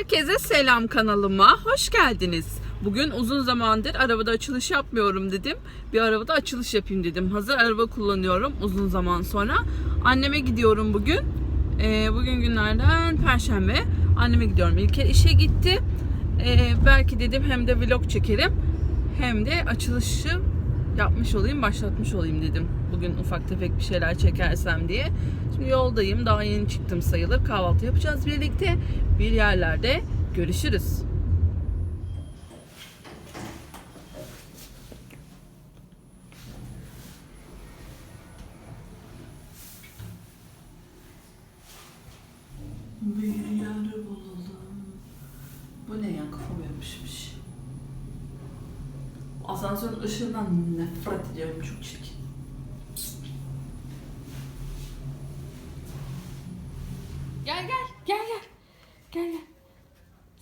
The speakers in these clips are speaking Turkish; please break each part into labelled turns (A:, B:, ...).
A: Herkese selam kanalıma. Hoş geldiniz. Bugün uzun zamandır arabada açılış yapmıyorum dedim. Bir arabada açılış yapayım dedim. Hazır araba kullanıyorum uzun zaman sonra. Anneme gidiyorum bugün. Ee, bugün günlerden Perşembe. Anneme gidiyorum. İlker işe gitti. Ee, belki dedim hem de vlog çekerim. Hem de açılışı yapmış olayım, başlatmış olayım dedim. Bugün ufak tefek bir şeyler çekersem diye. Şimdi yoldayım. Daha yeni çıktım sayılır. Kahvaltı yapacağız birlikte. Bir yerlerde görüşürüz. Bir yer bulalım. Bu ne ya kafam yapışmış. Asansörün ışığından nefret ediyorum çok çirkin. Gel gel gel gel. Gel gel.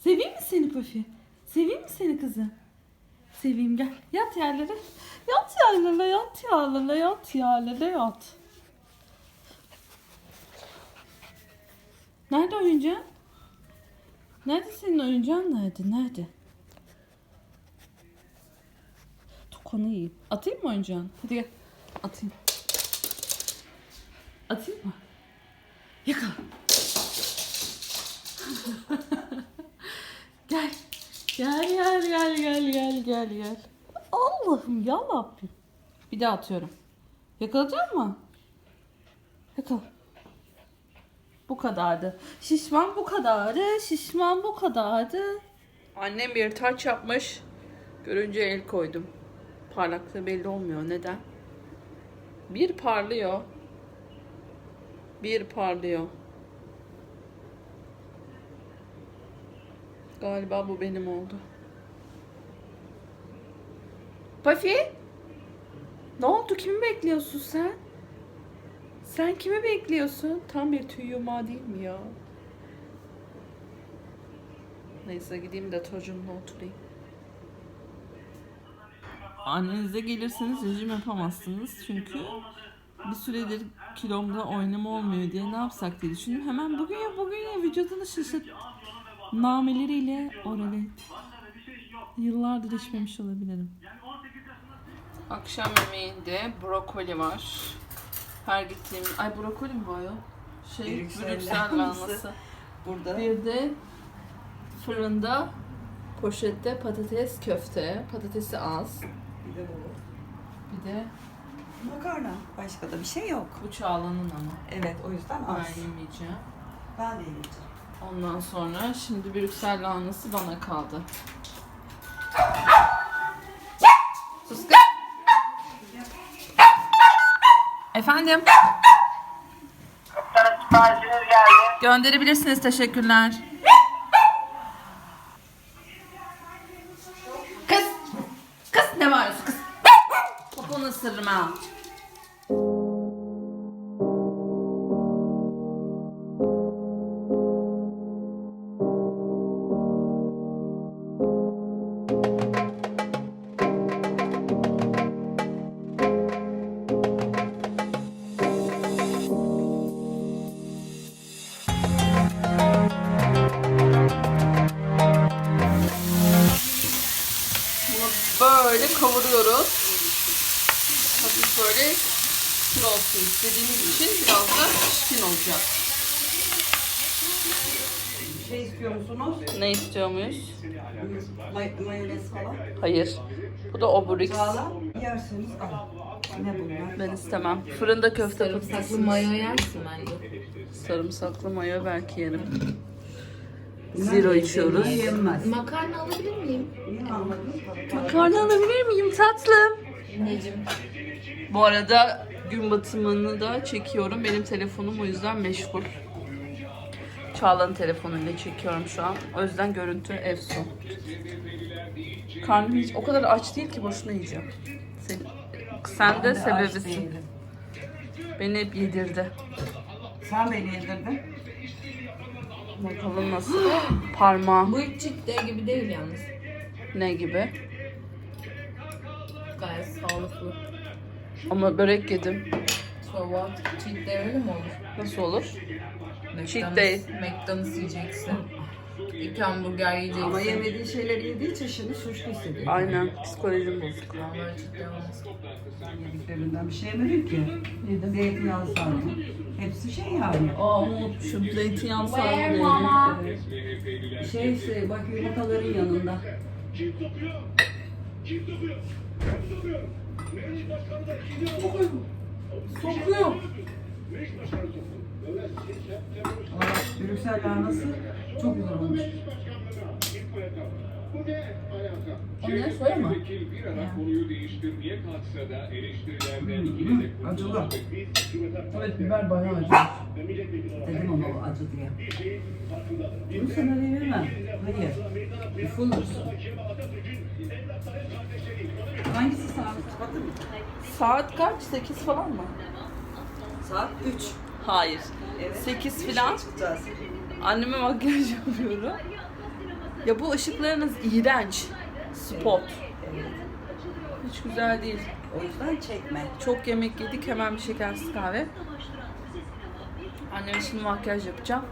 A: Seveyim mi seni Pafi? Seveyim mi seni kızım? Seveyim gel. Yat yerlere. Yat yerlere yat yerlere yat yerlere yat. Nerede oyuncağın? Nerede senin oyuncağın nerede? Nerede? Tokanı yiyeyim. Atayım mı oyuncağını? Hadi gel. Atayım. Atayım mı? Yakala. gel. Gel gel gel gel gel gel gel. Allah'ım ya Rabbim. Bir daha atıyorum. Yakalayacak mı? Yakala. Bu kadardı. Şişman bu kadardı. Şişman bu kadardı. Annem bir taç yapmış. Görünce el koydum. Parlaklığı belli olmuyor. Neden? Bir parlıyor. Bir parlıyor. Galiba bu benim oldu. Pafi? Ne oldu? Kimi bekliyorsun sen? Sen kimi bekliyorsun? Tam bir tüy yumağı değil mi ya? Neyse gideyim de çocuğumla oturayım. Annenize gelirseniz rejim yapamazsınız çünkü bir süredir kilomda oynama olmuyor diye ne yapsak diye düşündüm. Hemen bugün ya bugün ya vücudunu şaşırt. Nameleriyle orale. Yıllardır içmemiş olabilirim. Akşam yemeğinde brokoli var. Her gittiğim... Ay brokoli mi bu ayol? Şey,
B: Brüksel
A: Brüksel.
B: Burada
A: Bir de fırında poşette patates köfte. Patatesi az.
B: Bir de bu.
A: Bir de
B: Makarna. Başka da bir şey yok.
A: bu Çağla'nın ama.
B: Evet o yüzden
A: Ben
B: az.
A: yemeyeceğim.
B: Ben de yiyeceğim.
A: Ondan sonra şimdi Brüksel lahanası bana kaldı. Sus kız. Efendim?
C: Sana siparişiniz geldi.
A: Gönderebilirsiniz. Teşekkürler. 啊 olsun istediğimiz için biraz da pişkin olacak.
B: Şey istiyor musunuz?
A: Ne istiyor muyuz?
B: May mayonez falan.
A: Hayır. Bu da obrix.
B: Sağlam. Yerseniz al. Ne bunlar?
A: Ben istemem. Fırında köfte
D: Sarımsaklı
A: patates.
D: mayo yersin bence.
A: Sarımsaklı mayo belki yerim. Zero içiyoruz.
B: Yenmez.
D: Makarna alabilir miyim?
B: Niye?
A: Makarna alabilir miyim tatlım?
D: Necim.
A: Bu arada gün batımını da çekiyorum. Benim telefonum o yüzden meşgul. Çağla'nın telefonuyla çekiyorum şu an. O yüzden görüntü efsun. Karnım hiç o kadar aç değil ki boşuna yiyeceğim. Sen, sen de sebebisin. Beni hep yedirdi.
B: Sen beni yedirdin.
A: Bakalım nasıl. Parmağım
D: Bu hiç day gibi değil yalnız.
A: ne gibi?
D: Gayet sağlıklı.
A: Ama börek yedim.
D: So what? Cheat day öyle mi olur?
A: Nasıl olur?
D: McDonald's,
A: Cheat day.
D: McDonald's yiyeceksin. İki hamburger yiyeceksin.
B: Ama yemediği şeyleri yediği için şimdi suçlu hissediyor.
A: Aynen psikolojim bozuk.
D: Vallahi cidden olmaz.
B: Yediklerinden bir şey yemedim ki. Yedim. Zeytinyağlı sarma. Hepsi şey yani.
A: Aa unutmuşum zeytinyağlı sarma değil.
B: Evet. Şey, bak yumurtaların yanında.
A: Sokuyor.
B: Aa, Brüksel lahanası çok güzel olmuş.
D: O ne soya mı?
C: konuyu değiştirmeye kalksa da eleştirilerden yine de
B: acılı.
D: Evet biber bayağı acı.
B: Dedim ama acı diye. Bunu sana veremem. Hayır. Ufunursun. Hangisi saat?
A: Saat kaç? 8 falan mı?
B: Saat 3.
A: Hayır.
B: Evet.
A: 8 falan. Anneme makyaj yapıyorum. Ya bu ışıklarınız iğrenç. Spot.
B: Evet.
A: Hiç güzel değil.
B: O yüzden çekme.
A: Çok yemek yedik. Hemen bir şekersiz kahve. Anneme şimdi makyaj yapacağım.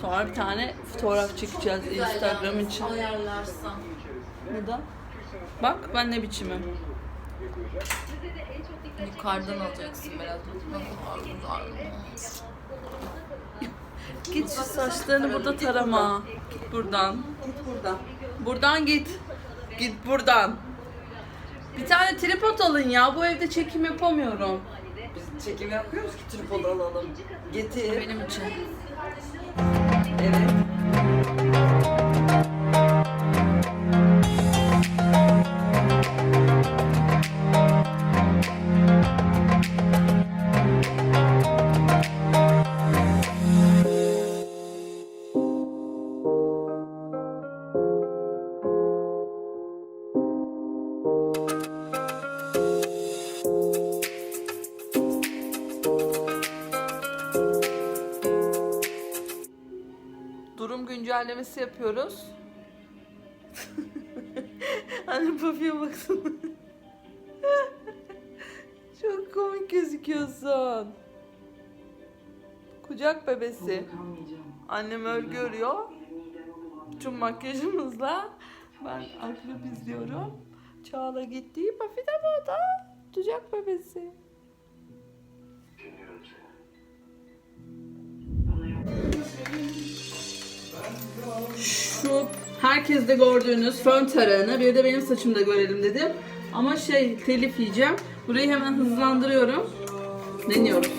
A: Sonra bir tane fotoğraf çekeceğiz Instagram için.
D: Ayarlarsan.
A: Neden? Bak ben ne biçimim.
D: Yukarıdan alacaksın Berat.
A: Git şu saçlarını burada tarama. Git buradan.
B: Git buradan.
A: Buradan git. Git buradan. Bir tane tripod alın ya. Bu evde çekim yapamıyorum.
B: Biz çekim yapmıyoruz ki tripod alalım. Getir.
A: Benim için.
B: Evet.
A: Güncellemesi yapıyoruz. Anne Puffy'ye baksana. Çok komik gözüküyorsun. Kucak bebesi. Annem örgü örüyor. Tüm makyajımızla ben akrep izliyorum. Çağla gitti. Puffy de burada. Kucak bebesi. Şu herkeste gördüğünüz fön tarağını bir de benim saçımda görelim dedim. Ama şey telif yiyeceğim. Burayı hemen hızlandırıyorum. Deniyoruz.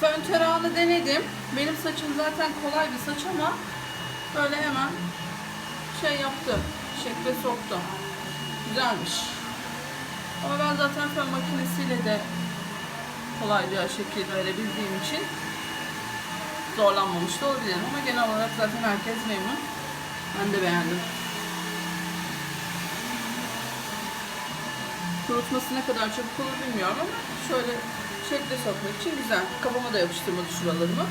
A: Fön tarağını denedim. Benim saçım zaten kolay bir saç ama böyle hemen şey yaptı. Şekle soktu. Güzelmiş. Ama ben zaten fön makinesiyle de kolayca şekil verebildiğim için zorlanmamış da olabilirim. Ama genel olarak zaten herkes memnun. Ben de beğendim. Kurutması ne kadar çabuk olur bilmiyorum ama şöyle şekle sokmak için güzel. Kafama da yapıştırmadı şuralarımı.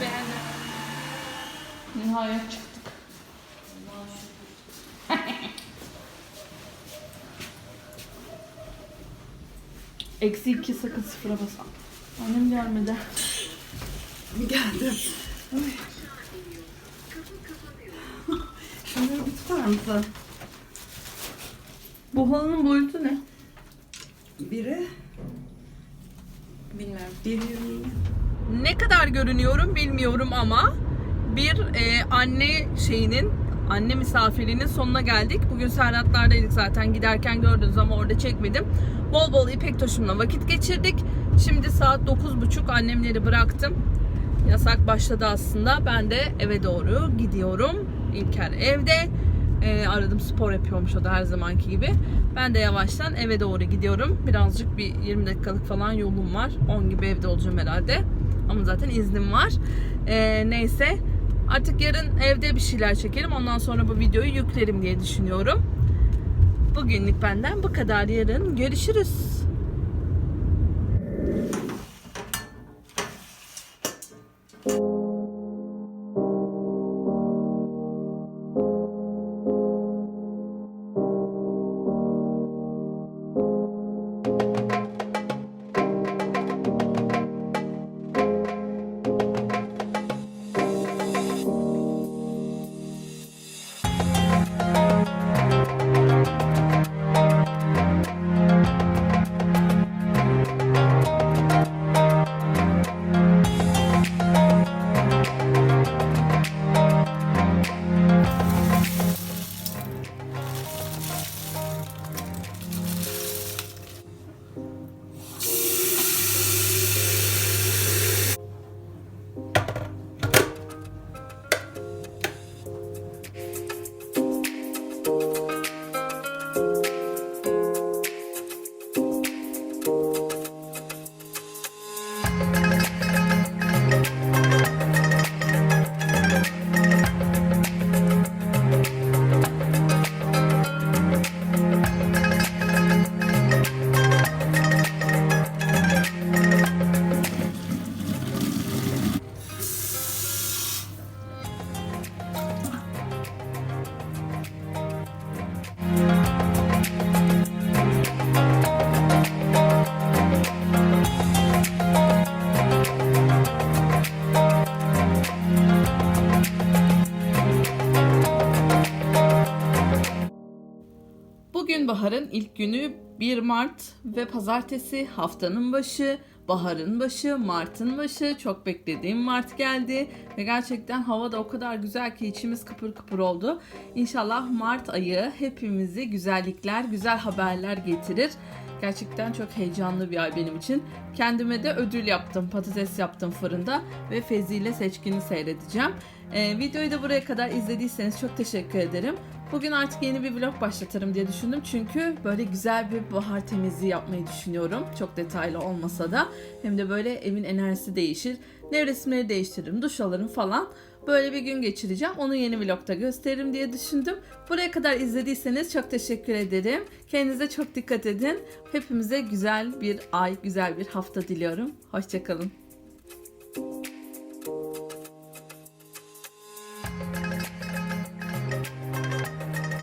A: Beğendim. Nihayet çıktık. Eksi iki sakın sıfıra basan. Annem gelmedi.
B: Geldim.
A: Şunları bir tutar mısın? Bu halının boyutu ne?
B: Biri
D: Bilmiyorum.
B: bir
A: Ne kadar görünüyorum bilmiyorum ama bir e, anne şeyinin anne misafirliğinin sonuna geldik. Bugün Serhatlar'daydık zaten giderken gördünüz ama orada çekmedim. Bol bol İpek Toş'umla vakit geçirdik. Şimdi saat 9.30 annemleri bıraktım. Yasak başladı aslında. Ben de eve doğru gidiyorum. İlker evde. E, aradım spor yapıyormuş o da her zamanki gibi. Ben de yavaştan eve doğru gidiyorum. Birazcık bir 20 dakikalık falan yolum var. 10 gibi evde olacağım herhalde. Ama zaten iznim var. E, neyse. Artık yarın evde bir şeyler çekerim. Ondan sonra bu videoyu yüklerim diye düşünüyorum. Bugünlük benden bu kadar. Yarın görüşürüz. Baharın ilk günü 1 Mart ve pazartesi haftanın başı, baharın başı, Mart'ın başı. Çok beklediğim Mart geldi ve gerçekten hava da o kadar güzel ki içimiz kıpır kıpır oldu. İnşallah Mart ayı hepimizi güzellikler, güzel haberler getirir. Gerçekten çok heyecanlı bir ay benim için. Kendime de ödül yaptım, patates yaptım fırında ve Fezi ile Seçkin'i seyredeceğim. Ee, videoyu da buraya kadar izlediyseniz çok teşekkür ederim. Bugün artık yeni bir vlog başlatırım diye düşündüm. Çünkü böyle güzel bir bahar temizliği yapmayı düşünüyorum. Çok detaylı olmasa da. Hem de böyle evin enerjisi değişir. Nevresimleri değiştiririm, duş alırım falan. Böyle bir gün geçireceğim. Onu yeni vlogda gösteririm diye düşündüm. Buraya kadar izlediyseniz çok teşekkür ederim. Kendinize çok dikkat edin. Hepimize güzel bir ay, güzel bir hafta diliyorum. Hoşçakalın.